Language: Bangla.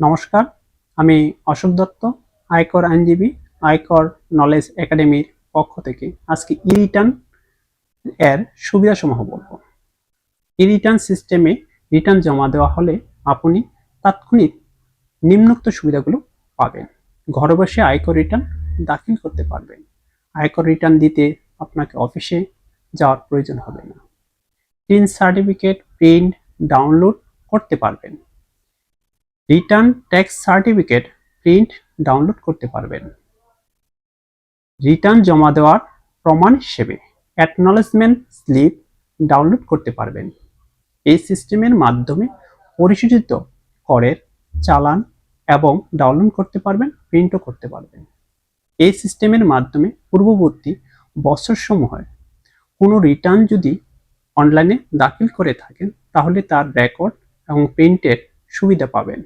নমস্কার, আমি অশোক দত্ত, আয়কর আইনজীবী, আয়কর নলেজ একাডেমির পক্ষ থেকে আজকে ই রিটার্ন এর সুবিধাসমূহ বলব। ই রিটার্ন সিস্টেমে রিটার্ন জমা দেওয়া হলে আপনি তাৎক্ষণিক নিম্নোক্ত সুবিধাগুলো পাবেন। ঘরে বসে আয়কর রিটার্ন দাখিল করতে পারবেন। আয়কর রিটার্ন দিতে আপনাকে অফিসে যাওয়ার প্রয়োজন হবে না। টিন সার্টিফিকেট প্রিন্ট ডাউনলোড করতে পারবেন। Return tax certificate print download করতে পারবেন। রিটার্ন জমা দেওয়ার প্রমাণ হিসেবে অ্যাকনলেজমেন্ট স্লিপ ডাউনলোড করতে পারবেন। এই সিস্টেমের মাধ্যমে পরিশোধিত করের চালান এবং ডাউনলোড করতে পারবেন, প্রিন্টও করতে পারবেন। এই সিস্টেমের মাধ্যমে পূর্ববর্তী বছরসমূহে কোনো রিটার্ন যদি অনলাইনে দাখিল করে থাকেন, তাহলে তার রেকর্ড এবং প্রিন্টের সুবিধা পাবেন।